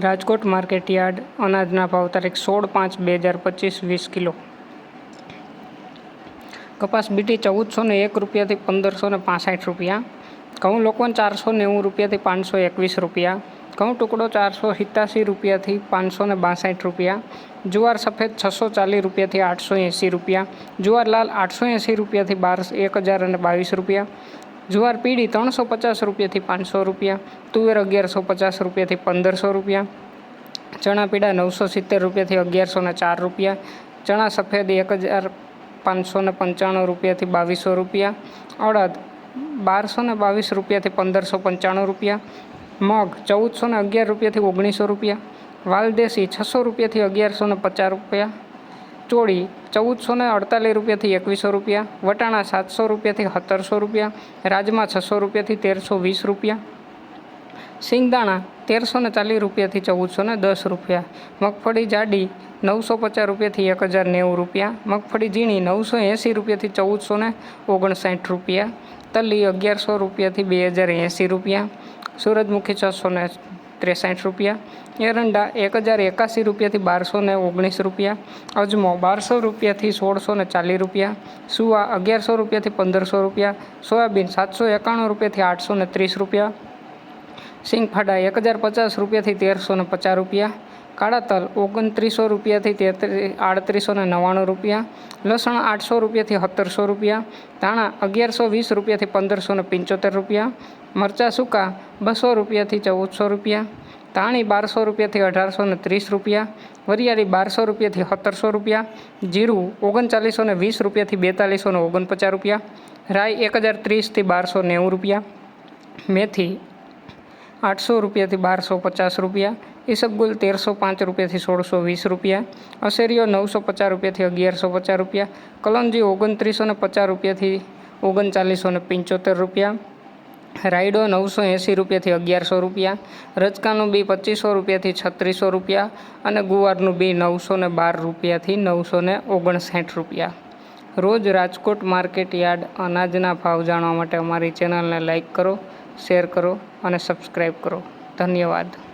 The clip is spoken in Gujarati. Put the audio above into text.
રાજકોટ માર્કેટ યાર્ડ અનાજના ભાવ તારીખ સોળ પાંચ બે હજાર પચીસ વીસ કિલો. કપાસ બીટી ચૌદસો ને એક રૂપિયાથી પંદરસો ને પાસઠ રૂપિયા. ઘઉં લોકવન ચારસો નેવું રૂપિયાથી પાંચસો એકવીસ રૂપિયા. ઘઉં ટુકડો ચારસો સિત્યાસી રૂપિયાથી પાંચસો ને બાસઠ રૂપિયા. જુવાર સફેદ છસો ચાલીસ રૂપિયાથી આઠસો એંસી રૂપિયા. જુવાર લાલ આઠસો એંસી રૂપિયાથી બાર એક હજાર અને બાવીસ રૂપિયા. જુવાર પીળી ત્રણસો પચાસ રૂપિયાથી પાંચસો રૂપિયા, તુવેર અગિયારસો પચાસ રૂપિયાથી પંદરસો રૂપિયા, ચણા પીળા નવસો સિત્તેર રૂપિયાથી અગિયારસો ને ચાર રૂપિયા, ચણા સફેદ એક હજાર પાંચસો ને પંચાણું રૂપિયાથી બાવીસો રૂપિયા, અડદ બારસો ને બાવીસ રૂપિયાથી પંદરસો પંચાણું રૂપિયા, મગ ચૌદસો ને અગિયાર રૂપિયાથી ઓગણીસો રૂપિયા, વાલદેશી છસો રૂપિયાથી અગિયારસો ને પચાસ રૂપિયા ચોળી ચૌદસો ને અડતાલીસ રૂપિયાથી એકવીસો રૂપિયા, વટાણા સાતસો રૂપિયાથી સત્તરસો રૂપિયા, રાજમા છસો રૂપિયાથી તેરસો વીસ રૂપિયા સિંગદાણા તેરસો ને ચાલીસ રૂપિયાથી ચૌદસો ને દસ રૂપિયા, મગફળી જાડી નવસો પચાસ રૂપિયાથી એક હજાર નેવું રૂપિયા, મગફળી ઝીણી નવસો એંસી રૂપિયાથી ચૌદસો ને ઓગણસાઠ રૂપિયા તલી અગિયારસો રૂપિયાથી બે હજાર એંસી રૂપિયા, સૂરજમુખી છસો ને ત્રેસઠ રૂપિયા. એરંડા એક હજાર એકાસી રૂપિયાથી બારસો ને ઓગણીસ રૂપિયા. અજમો બારસો રૂપિયાથી સોળસો ને ચાલીસ રૂપિયા. સુવા અગિયારસો રૂપિયાથી પંદરસો રૂપિયા. સોયાબીન સાતસો એકાણું રૂપિયાથી આઠસો ને ત્રીસ રૂપિયા. સિંગફાડા એક હજાર પચાસ રૂપિયાથી તેરસો ને પચાસ રૂપિયા. કાળા તલ ઓગણત્રીસો રૂપિયાથી તેત્રીસ આડત્રીસો ને નવ્વાણું રૂપિયા. લસણ આઠસો રૂપિયાથી સત્તરસો રૂપિયા. ધાણા અગિયારસો વીસ રૂપિયાથી પંદરસો ને પંચોતેર રૂપિયા. મરચાં સૂકા બસો રૂપિયાથી ચૌદસો રૂપિયા ધાણી બારસો રૂપિયાથી અઢારસો ને ત્રીસ રૂપિયા, વરિયાળી બારસો રૂપિયાથી સત્તરસો રૂપિયા, જીરું ઓગણચાલીસો ને વીસ રૂપિયાથી બેતાલીસો ને ઓગણપચાસ રૂપિયા, રાઈ એક હજાર ત્રીસથી બારસો નેવું રૂપિયા, મેથી આઠસો રૂપિયાથી બારસો પચાસ રૂપિયા ઈસબગુલ તેરસો પાંચ રૂપિયાથી સોળસો વીસ રૂપિયા અશેરીઓ નવસો પચાસ રૂપિયાથી અગિયારસો પચાસ રૂપિયા કલંજી ઓગણત્રીસો ને પચાસ રૂપિયાથી ઓગણચાલીસો ને પંચોતેર રૂપિયા રાયડો નવસો એંસી રૂપિયાથી અગિયારસો રૂપિયા રચકાનું બી પચીસો રૂપિયાથી છત્રીસો રૂપિયા અને ગુવારનું બી નવસો ને બાર રૂપિયાથી નવસો ને ઓગણસાઠ રૂપિયા. રોજ રાજકોટ માર્કેટ યાર્ડ અનાજના ભાવ જાણવા માટે અમારી ચેનલને લાઇક કરો, શેર કરો અને સબસ્ક્રાઈબ કરો. ધન્યવાદ.